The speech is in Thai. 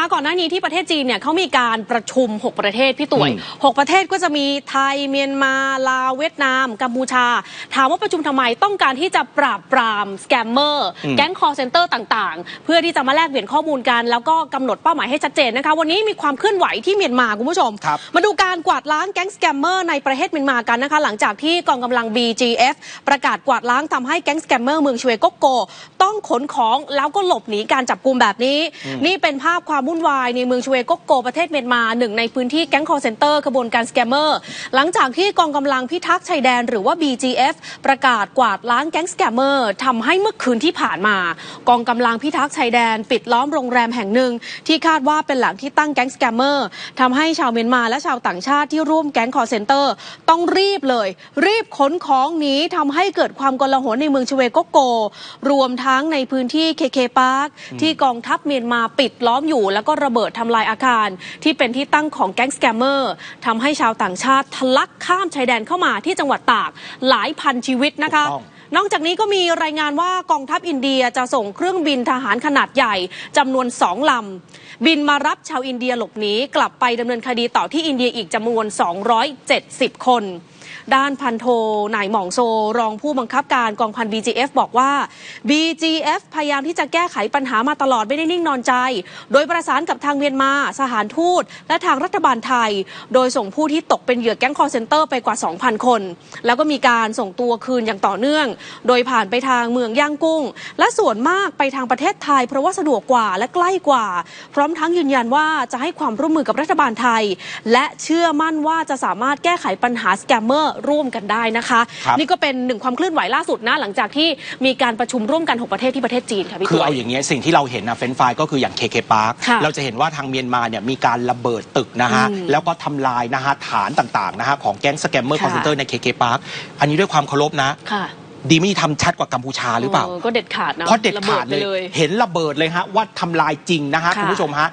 คะก่อนหน้านี้ที่ประเทศจีนเนี่ยเขามีการประชุม 6 ประเทศพี่ตุ๋ยอืม6ประเทศก็จะมีไทยเมียนมาลาวเวียดนาม กัมพูชา ถามว่าประชุมทำไมต้องการที่จะปราบปรามสแกมเมอร์อืมแก๊งคอร์เซนเตอร์ต่างๆ เพื่อที่จะมาแลกเปลี่ยนข้อมูลกัน แล้วก็กำหนดเป้าหมายให้ชัดเจนนะคะวันนี้มีความเคลื่อนไหวที่เมียนมาคุณผู้ชมครับมาดูการกวาดล้างแก๊งสแกมเมอร์ในประเทศเมียนมากันนะคะหลังจากที่กองกำลัง BGF ประกาศกวาดล้างทำให้แก๊งสแกมเมอร์เมืองชเวโกโก ต้องขนของแล้วก็หลบหนีการจับกลุ่มแบบนี้ นี่เป็นภาพความวุ่นวายในเมืองชเวโกโกประเทศเมียนมาหนึ่งในพื้นที่แก๊งคอร์เซนเตอร์ขบวนการสแกมเมอร์ หลังจากที่กองกำลังพิทักษ์ชายแดนหรือว่า BGF ประกาศกวาดล้างแก๊งสแกมเมอร์ทำให้เมื่อคืนที่ผ่านมา กองกำลังพิทักษ์ชายแดน ปิดล้อมโรงแรมแห่งหนึ่ง ที่คาดว่าเป็นแหล่งที่ตั้งแก๊งสแกมเมอร์ทำให้ชาวเมียนมาและชาวต่างชาติที่ร่วมแก๊งคอร์เซนเตอร์ต้องรีบเลย รีบขนของหนีทำให้เกิดความกลาหลในเมืองชเวโกโก รวมทั้งในพื้นที่เคเคปาร์คที่กองทัพเมียนมาปิดล้อมอยู่แล้วก็ระเบิดทำลายอาคาร ที่เป็นที่ตั้งของแก๊งสแกมเมอร์ทำให้ชาวต่างชาติทะลักข้ามชายแดนเข้ามาที่จังหวัดตากหลายพันชีวิตนะคะถูกต้องนอกจากนี้ก็มีรายงานว่ากองทัพอินเดียจะส่งเครื่องบินทหารขนาดใหญ่จำนวนสองลำ บินมารับชาวอินเดียหลบหนีกลับไปดำเนินคดีต่อที่อินเดียอีกจำนวน 270 คน ด้านพันโทนายหม่องโซ รองผู้บังคับการกองพัน BGF บอกว่า BGF พยายามที่จะแก้ไขปัญหามาตลอดไม่ได้นิ่งนอนใจ โดยประสานกับทางเมียนมา สถานทูต และทางรัฐบาลไทย โดยส่งผู้ที่ตกเป็นเหยื่อแก๊งคอร์เซนเตอร์ไปกว่า 2,000 คน แล้วก็มีการส่งตัวคืนอย่างต่อเนื่อง โดยผ่านไปทางเมืองย่างกุ้ง และส่วนมากไปทางประเทศไทย เพราะว่าสะดวกกว่าและใกล้กว่า พร้อมทั้งยืนยันว่าจะให้ความร่วมมือกับรัฐบาลไทย และเชื่อมั่นว่าจะสามารถแก้ไขปัญหาสแกมเมอร์ร่วมกันได้นะคะ ครับ นี่ก็เป็นหนึ่งความเคลื่อนไหวล่าสุดนะ หลังจากที่มีการประชุมร่วมกัน 6 ประเทศที่ประเทศจีนค่ะพี่คือตัวเอาอย่างเงี้ยสิ่งที่เราเห็นนะเฟรนช์ฟรายก็คืออย่างเคเคพาร์คค่ะเราจะเห็นว่าทางเมียนมาเนี่ยมีการระเบิดตึกนะฮะ อืมแล้วก็ทำลายนะฮะฐานต่างๆนะฮะของแก๊งสแกมเมอร์คค่ะ อนเซนเตอร์ในเคเคพาร์คอันนี้ด้วยความเคารพนะ ค่ะดีไม่ดีทำชัดกว่ากัมพูชาหรือเปล่า ก็เด็ดขาดนะเพราะเด็ดขาดระเลบิยเห็นระเบิดเลยฮะว่าทำลายจริงนะฮะค่ะ คุณผู้ชมฮะ